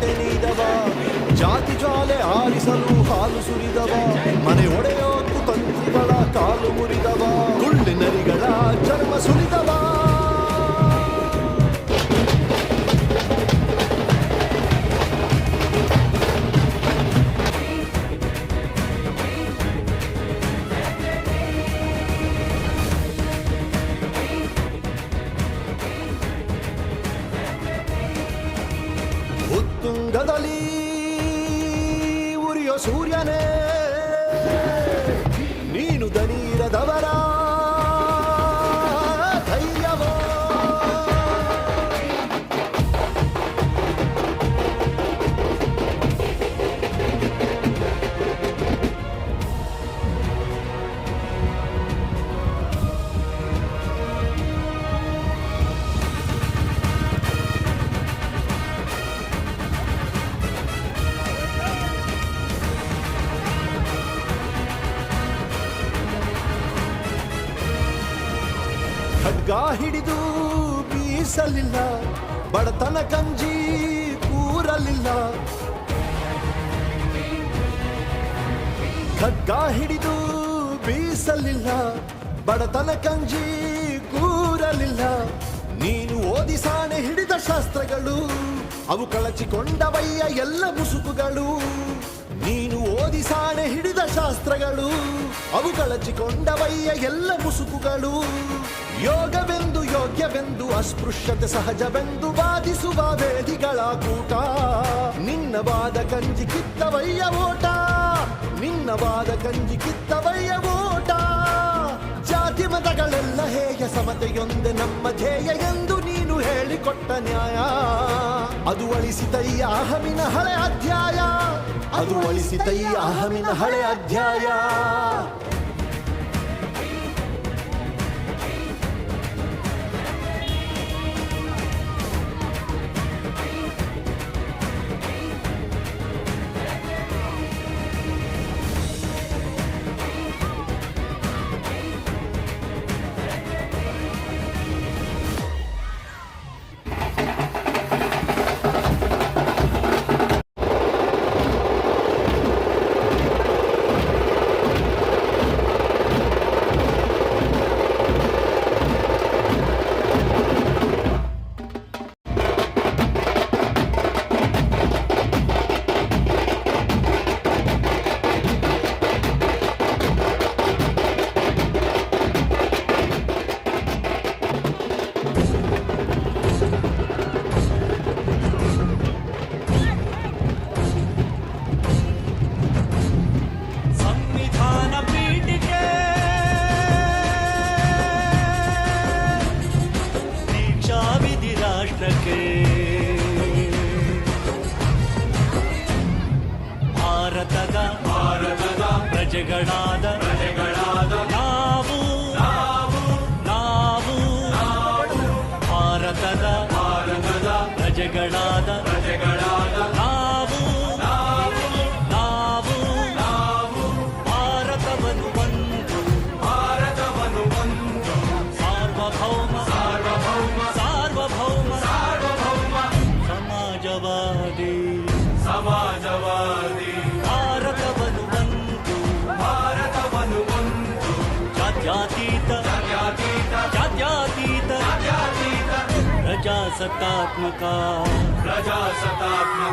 ತೆಗೆದವಾ ಜಾತಿ ಜಾಲೆ ಆರಿಸಲು ಹಾಲು ಸುರಿದವ ಮನೆ ಒಡೆಯೋತ್ತು ತಂತ್ರಿಗಳ ಕಾಲು ಮುರಿದವ ಗುಳ್ಳಿನರಿಗಳ ಚರ್ಮ ಸುರಿದವ ಖಡ್ಗ ಹಿಡಿದು ಬೀಸಲಿಲ್ಲ, ಬಡತನ ಕಂಜಿ ಕೂರಲಿಲ್ಲ. ಖಡ್ಗ ಹಿಡಿದು ಬೀಸಲಿಲ್ಲ, ಬಡತನ ಕಂಜಿ ಕೂರಲಿಲ್ಲ. ನೀನು ಓದಿ ಸಾಣೆ ಹಿಡಿದ ಶಾಸ್ತ್ರಗಳು, ಅವು ಕಳಚಿಕೊಂಡವಯ್ಯ ಎಲ್ಲ ಮುಸುಕುಗಳು. ನೀನು ಓದಿ ಸಾಣೆ ಹಿಡಿದ ಶಾಸ್ತ್ರಗಳು, ಅವು ಕಳಚಿಕೊಂಡವಯ್ಯ ಎಲ್ಲ ಮುಸುಕುಗಳು. ಯೋಗವೆಂದು ಯೋಗ್ಯವೆಂದು ಅಸ್ಪೃಶ್ಯತೆ ಸಹಜವೆಂದು ವಾದಿಸುವ ವೇದಿಗಳ ಕೂಟ. ನಿನ್ನ ವಾದ ಕಂಜಿ ಕಿತ್ತವಯ್ಯ ಓಟ. ನಿನ್ನ ವಾದ ಕಂಜಿ ಕಿತ್ತವಯ್ಯ ಓಟ. ಜಾತಿ ಮತಗಳೆಲ್ಲ ಹೇಯ ಸಮತೆಯೊಂದೆ ನಮ್ಮ ಧ್ಯೇಯ ಎಂದು ನೀನು ಹೇಳಿಕೊಟ್ಟ ನ್ಯಾಯ. ಅದು ಅಳಿಸಿತಯ್ಯ ಅಹಮಿನ ಹಳೆ ಅಧ್ಯಾಯ. ಅದು ಅಳಿಸಿತಯ್ಯ ಅಹಮಿನ ಹಳೆ ಅಧ್ಯಾಯ. ಭಾರತದ ಭಾರತದ ಪ್ರಜೆಗಳಾದ ಪ್ರಜೆಗಳಾದ. ನಾವು ನಾವು ನಾವು ಭಾರತವನ್ನು ಒಂದು. ಭಾರತವನ್ನು ಒಂದು. ಸಾರ್ವಭೌಮ ಸಾರ್ವಭೌಮ ಸಾರ್ವಭೌಮ ಸಾರ್ವಭೌಮ. ಸಮಾಜವಾದಿ. प्रजासत्तात्मका प्रजासत्तात्मका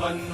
بلغ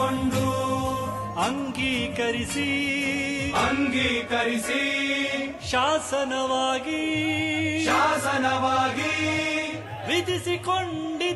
ಅರ್ಪಿಸಿಕೊಂಡು ಅಂಗೀಕರಿಸಿ ಅಂಗೀಕರಿಸಿ ಶಾಸನವಾಗಿ ಶಾಸನವಾಗಿ ವಿಧಿಸಿಕೊಂಡಿದ್ದೇವೆ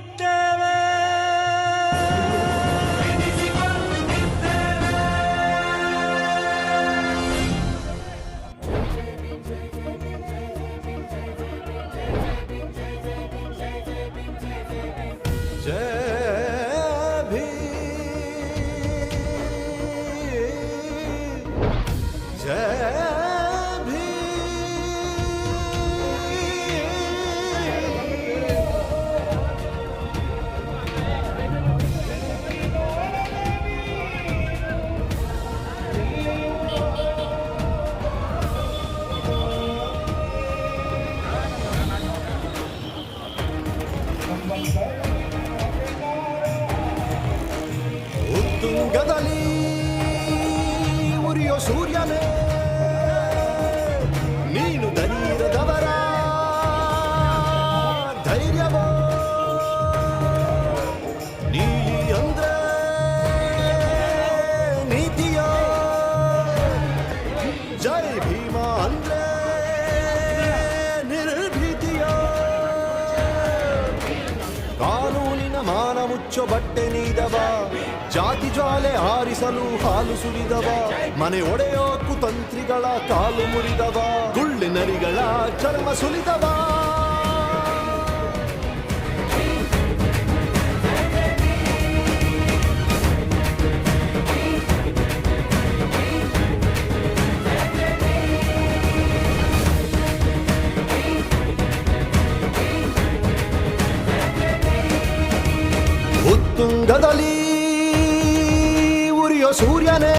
ಬಟ್ಟೆ ನೀದವ ಜಾತಿ ಜ್ವಾಲೆ ಹಾರಿಸಲು ಹಾಲು ಸುರಿದವ. ಮನೆ ಒಡೆಯೋ ಕುತಂತ್ರಿಗಳ ಕಾಲು ಮುರಿದವ. ಗುಳ್ಳಿನರಿಗಳ ಚರ್ಮ ಸುಲಿದವ. Valladolid.